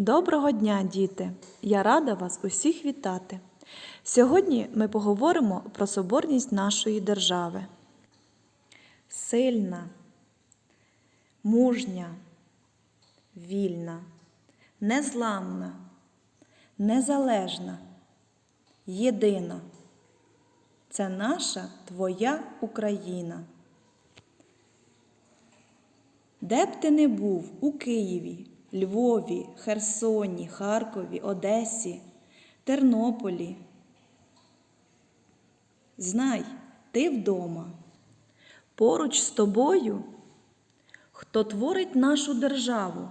Доброго дня, діти! Я рада вас усіх вітати. Сьогодні ми поговоримо про соборність нашої держави. Сильна, мужня, вільна, незламна, незалежна, єдина. Це наша твоя Україна. Де б ти не був у Києві, Львові, Херсоні, Харкові, Одесі, Тернополі. Знай, ти вдома. Поруч з тобою, хто творить нашу державу.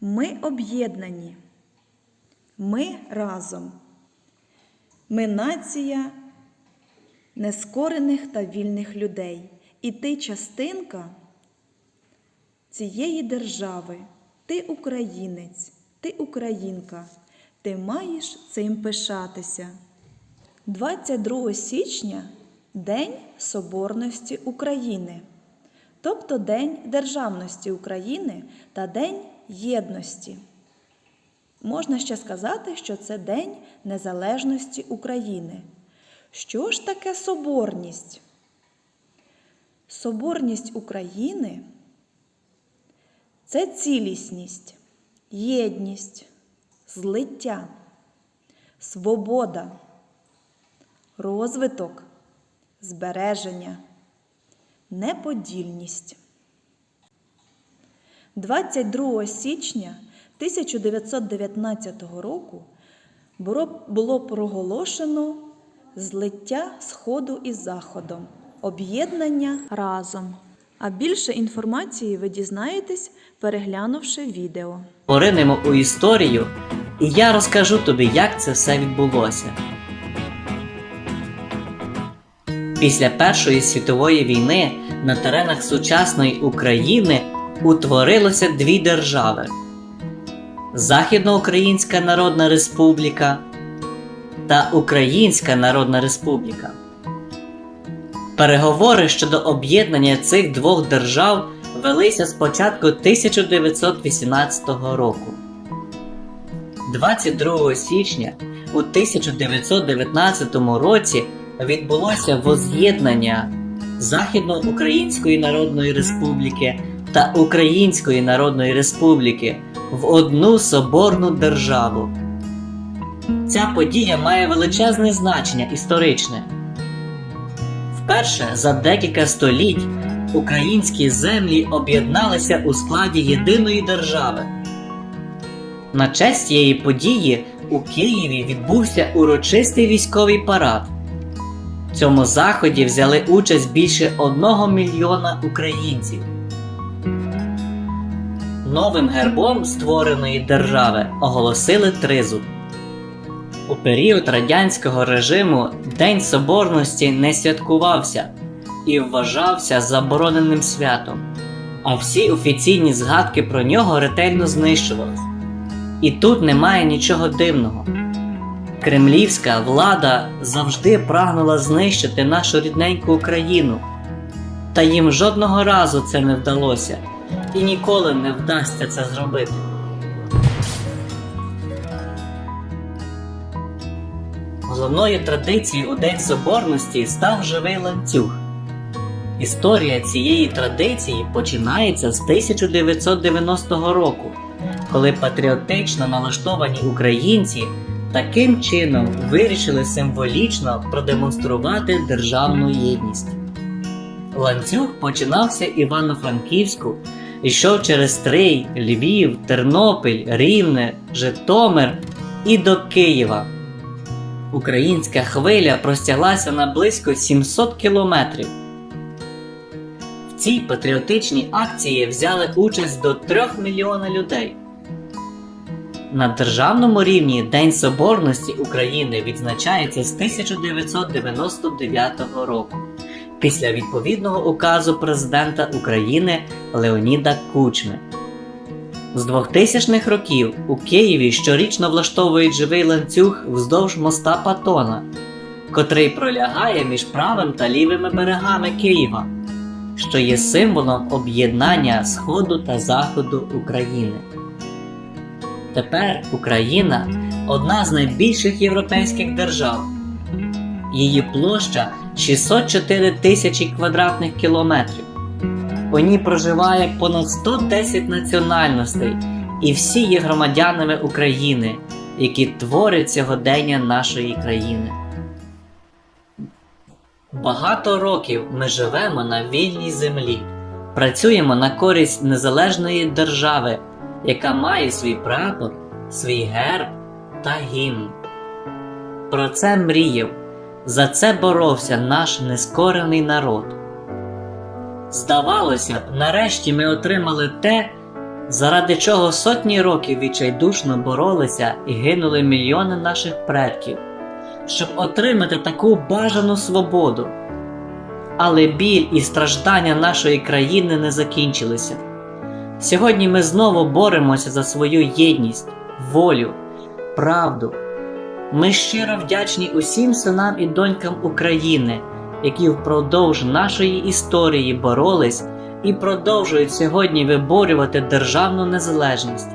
Ми об'єднані, ми разом. Ми нація нескорених та вільних людей. І ти частинка цієї держави. Ти українець, ти українка, ти маєш цим пишатися. 22 січня День Соборності України, тобто День Державності України та День Єдності. Можна ще сказати, що це День Незалежності України. Що ж таке соборність? Соборність України це цілісність, єдність, злиття, свобода, розвиток, збереження, неподільність. 22 січня 1919 року було- проголошено злиття Сходу із Заходом, об'єднання разом. А більше інформації ви дізнаєтесь, переглянувши відео. поринемо у історію, і я розкажу тобі, як це все відбулося. Після Першої світової війни на теренах сучасної України утворилося дві держави: Західноукраїнська Народна Республіка та Українська Народна Республіка. Переговори щодо об'єднання цих двох держав велися з початку 1918 року. 22 січня у 1919 році відбулося воз'єднання Західноукраїнської Народної Республіки та Української Народної Республіки в одну соборну державу. Ця подія має величезне значення історичне. Вперше за декілька століть українські землі об'єдналися у складі єдиної держави. На честь цієї події у Києві відбувся урочистий військовий парад. В цьому заході взяли участь більше одного мільйона українців. Новим гербом створеної держави оголосили тризуб. У період радянського режиму День Соборності не святкувався і вважався забороненим святом, а всі офіційні згадки про нього ретельно знищувались. І тут немає нічого дивного. Кремлівська влада завжди прагнула знищити нашу рідненьку Україну, та їм жодного разу це не вдалося і ніколи не вдасться це зробити. Головною традицією у День Соборності став живий ланцюг. Історія цієї традиції починається з 1990 року, коли патріотично налаштовані українці таким чином вирішили символічно продемонструвати державну єдність. Ланцюг починався Івано-Франківську, йшов через Стрий, Львів, Тернопіль, Рівне, Житомир і до Києва. Українська хвиля простяглася на близько 700 кілометрів. В цій патріотичній акції взяли участь до 3 мільйона людей. На державному рівні День Соборності України відзначається з 1999 року після відповідного указу президента України Леоніда Кучми. З 2000-х років у Києві щорічно влаштовують живий ланцюг вздовж моста Патона, котрий пролягає між правим та лівими берегами Києва, що є символом об'єднання Сходу та Заходу України. Тепер Україна одна з найбільших європейських держав. Її площа 604 тисячі квадратних кілометрів. У ній проживає понад 110 національностей, і всі є громадянами України, які творять сьогодення нашої країни. Багато років ми живемо на вільній землі, працюємо на користь незалежної держави, яка має свій прапор, свій герб та гімн. Про це мріяв, за це боровся наш нескорений народ. Здавалося б, нарешті ми отримали те, заради чого сотні років відчайдушно боролися і гинули мільйони наших предків, щоб отримати таку бажану свободу. Але біль і страждання нашої країни не закінчилися. Сьогодні ми знову боремося за свою єдність, волю, правду. Ми щиро вдячні усім синам і донькам України, які впродовж нашої історії боролись і продовжують сьогодні виборювати державну незалежність.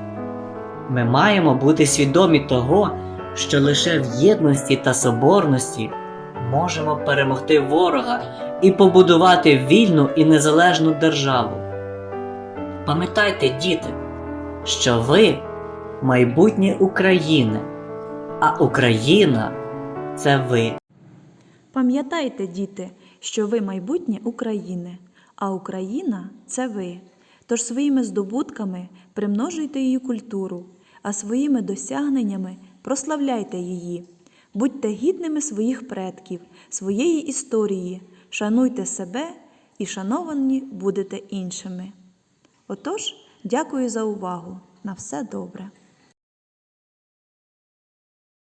Ми маємо бути свідомі того, що лише в єдності та соборності можемо перемогти ворога і побудувати вільну і незалежну державу. Пам'ятайте, діти, що ви майбутнє України, а Україна це ви. Пам'ятайте, діти, що ви майбутнє України, а Україна це ви. Тож своїми здобутками примножуйте її культуру, а своїми досягненнями прославляйте її. Будьте гідними своїх предків, своєї історії, шануйте себе і шановані будете іншими. Отож, дякую за увагу. На все добре.